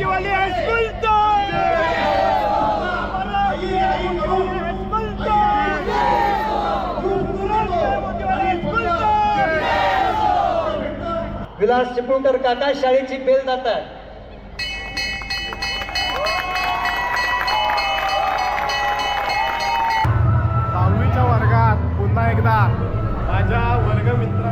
मोतीवाली हायस्कूलचा विलास चिपळूणकर काका शाळेची बेल जातात दहावीच्या वर्गात पुन्हा एकदा माझ्या वर्गमित्र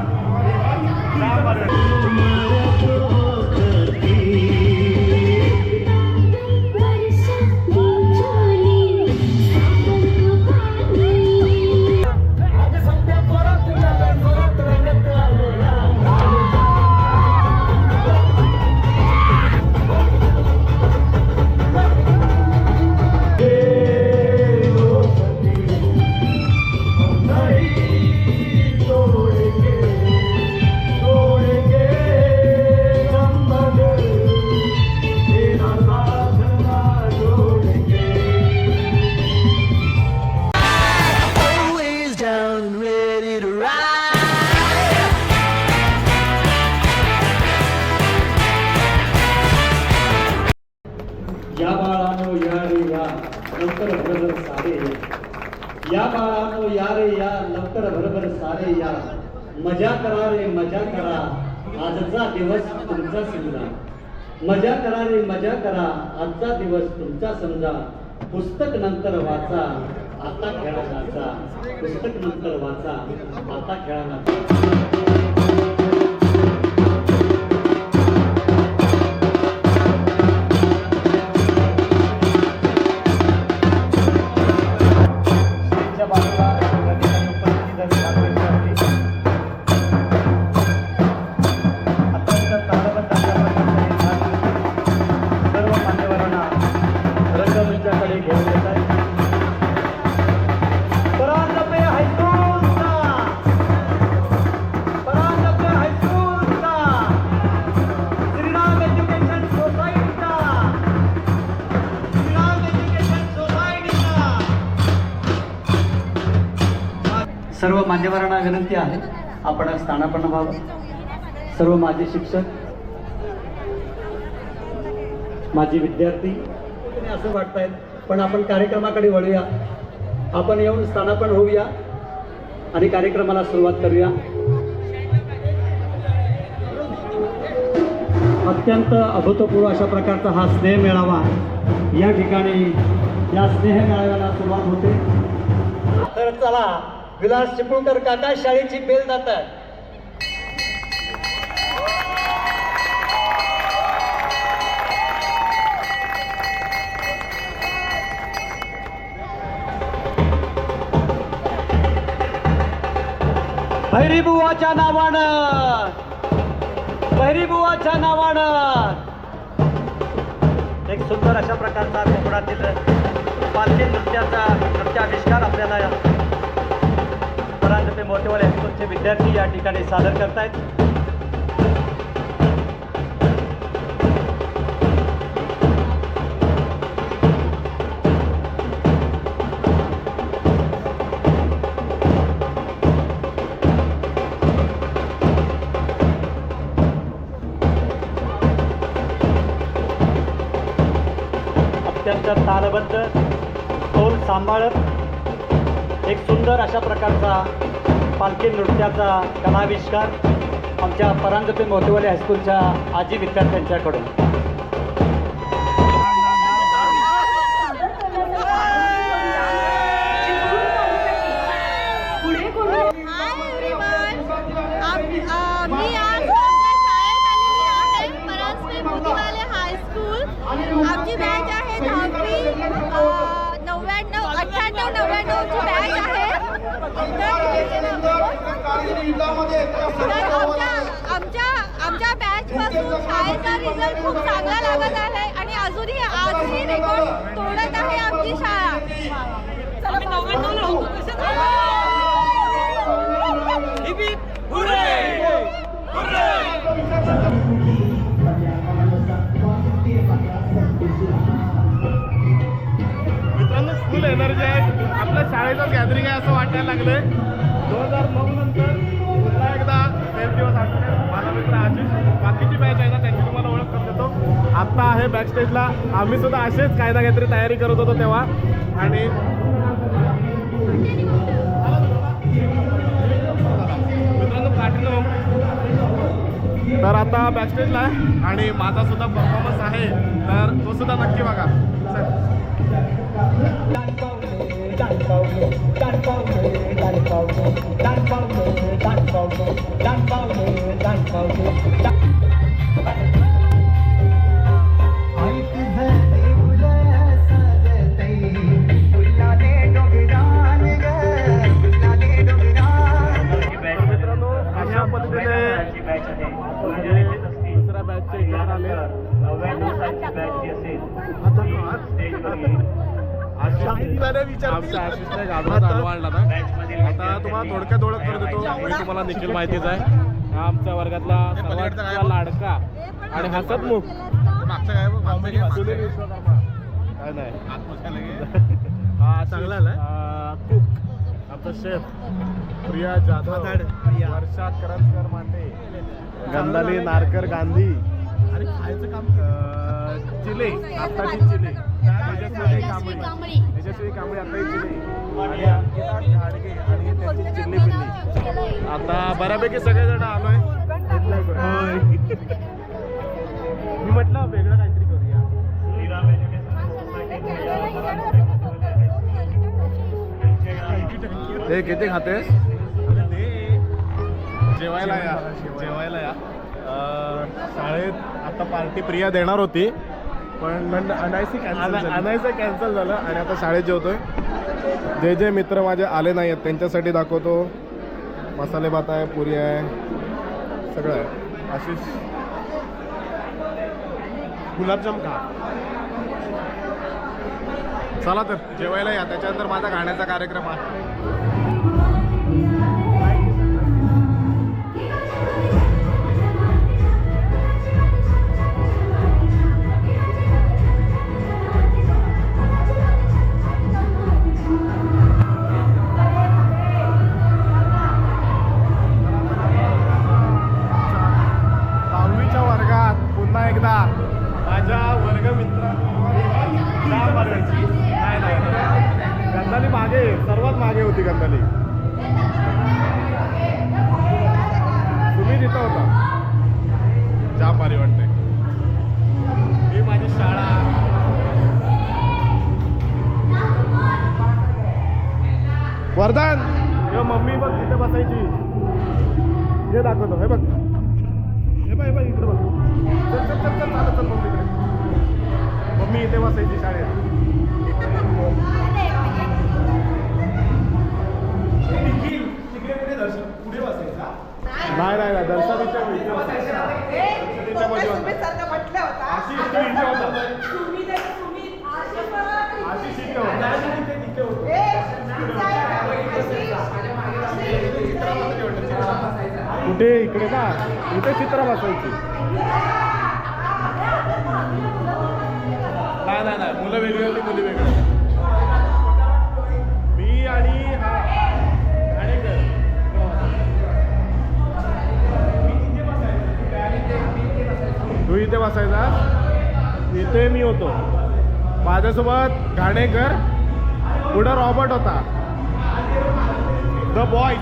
लवकर भरभर सारे या. बाळानो या रे या. लवकर भरभर सारे या. मजा करा रे मजा करा. आजचा दिवस तुमचा समजा. मजा करा रे मजा करा. आजचा दिवस तुमचा समजा. पुस्तक नंतर वाचा आता खेळा नाचा. पुस्तक नंतर वाचा आता खेळा नाचा. सर्व मान्यवरांना विनंती आहे. आपण स्थानापन्न व्हावं. सर्व माझे शिक्षक माझी विद्यार्थी असं वाटत आहेत पण आपण कार्यक्रमाकडे वळूया. आपण येऊन स्थानापन होऊया आणि कार्यक्रमाला सुरुवात करूया. अत्यंत अभूतपूर्व अशा प्रकारचा हा स्नेह मेळावा या ठिकाणी या स्नेह मेळाव्याला सुरुवात होते. तर चला विलास चिपळूणकर काका शाळेची बेल जातात भैरीबुवाच्या नावानं भैरीबुवाच्या नावानं. एक सुंदर अशा प्रकारचा कोकणातील पालखी नृत्याचा नृत्याविष्कार आपल्याला परांजपे मोठेवाले हायस्कूलचे विद्यार्थी या ठिकाणी सादर करतायत. अत्यंत तालबद्ध तोल सांभाळत एक सुंदर अशा प्रकारचा पालखी नृत्याचा कलाविष्कार आमच्या परांजपे मोठेवाले हायस्कूलच्या आजी विद्यार्थ्यांच्याकडून. तर आमच्या आमच्या आमच्या बॅच पासून शाळेचा रिझल्ट खूप चांगला लागत आहे आणि अजूनही आजही रेकॉर्ड तोडत आहे आमची शाळा. मित्रांनो फुल एनर्जी आहे. आपल्या शाळेचं गॅदरिंग आहे असं वाटायला लागलंय. दोन हजार नऊ नंतर पुन्हा एकदा तेच दिवस आठवले माझा मित्र आशिष बाकीची बॅच आहे ना त्यांची तुम्हाला ओळख करून देतो. आत्ता आहे बॅक स्टेजला आम्ही सुद्धा असेच कायदा काहीतरी तयारी करत होतो तेव्हा. आणि मित्रांनो तर आता बॅक स्टेजला आहे. आणि माझा सुद्धा परफॉर्मन्स आहे. तर तो सुद्धा नक्की बघा. चल. तर आशिषने चालू आणला होता आता तुम्हाला थोडक्यात ओळख करून देतो. तुम्हाला देखील माहितीच आहे. हा आमच्या वर्गातला सर्वात लाडका आणि हसतमुख सुनील विश्वकर्मा काय नाही. हा चांगला कुक. आमचा शेफ. प्रिया जाधव. वर्षा करंजकर मांडे. गंधाली नारकर गांधी. अं, चिले आत्ताची चिले. कांबळी कांबळी आत्ताची चिले. आणि अंकिता घाडगे आणि त्यांची चिल्ली पिल्ली आता बऱ्यापैकी सगळेजण आलोय. Enjoy करूया. मी म्हटलं वेगळं काहीतरी करूया. ते किती खातेस? जेवायला या जेवायला या. शाळेत आता पार्टी प्रिया देणार होती पण अनायसी अनायचं कॅन्सल झालं. आणि आता शाळेत जेवतोय. जे जे मित्र माझे आले नाही आहेत त्यांच्यासाठी दाखवतो. मसाले भात आहे पुरी आहे सगळं आहे. आशिष गुलाबजाम खा. चला तर जेवायला या. त्याच्यानंतर माझा गाण्याचा कार्यक्रम आहे. मागे होती गंधाली. तुम्ही तिथं होता. जाम भारी वाटते ही माझी शाळा. वरदान. किंवा मम्मी बघ तिथे बसायची. हे दाखवतो हे बघ. हे बघ हे बघ इकडे बघ. चल चल चल चल चालत चल मम्मी इकडे. मम्मी इथे बसायची शाळेत. नाही नाही नाही दर्शनाच्या. कुठे? इकडे का? इथे चित्र बसायची नाही नाही नाही मुलं वेगळी होती मुली वेगळी तिथे बसायचा. इथे मी होतो. माझ्यासोबत घाणेकर पुढं रॉबर्ट होता. द बॉयज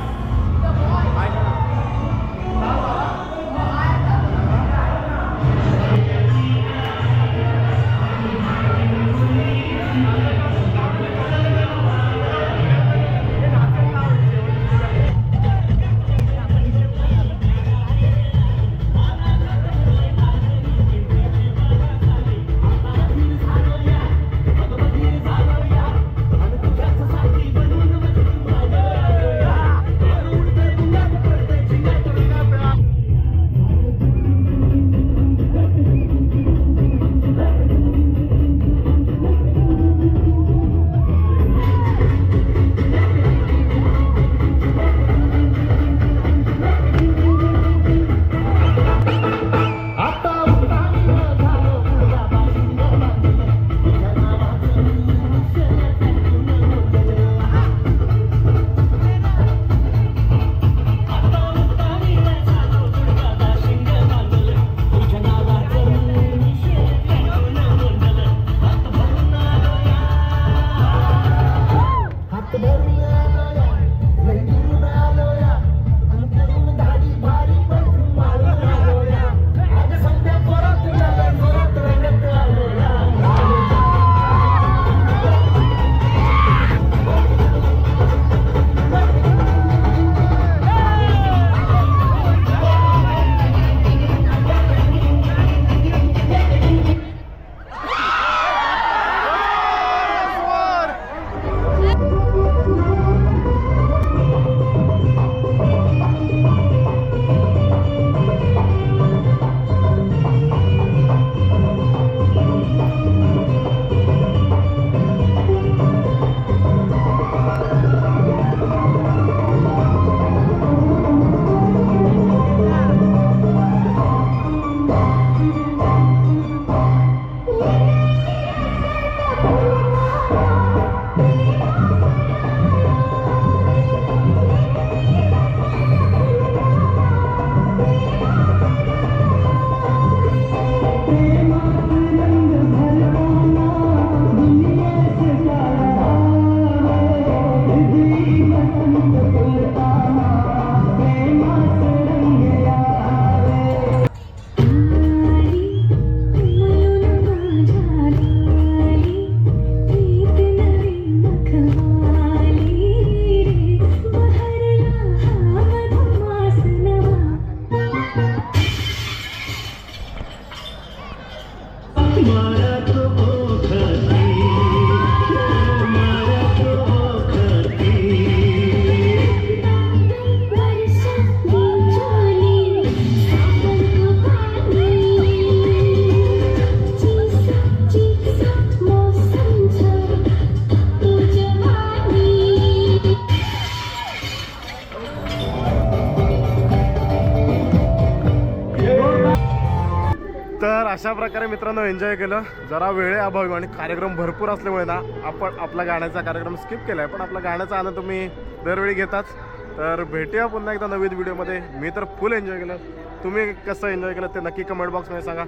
प्रकारे मित्रांनो एन्जॉय केलं. जरा वेळे अभावी आणि कार्यक्रम भरपूर असल्यामुळे ना आपण आपला गाण्याचा कार्यक्रम स्किप केला आहे पण आपला गाण्याचा आनंद तुम्ही दरवेळी घेताच तर भेटूया पुन्हा एकदा नवीन व्हिडिओमध्ये. मी तर फुल एन्जॉय केलं. तुम्ही कसं एन्जॉय केलं ते नक्की कमेंट बॉक्समध्ये सांगा.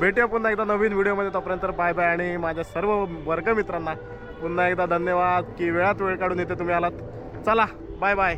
भेटूया पुन्हा एकदा नवीन व्हिडिओमध्ये. तोपर्यंत बाय बाय आणि माझ्या सर्व वर्ग मित्रांना पुन्हा एकदा धन्यवाद की वेळात वेळ काढून येते तुम्ही आलात. चला बाय बाय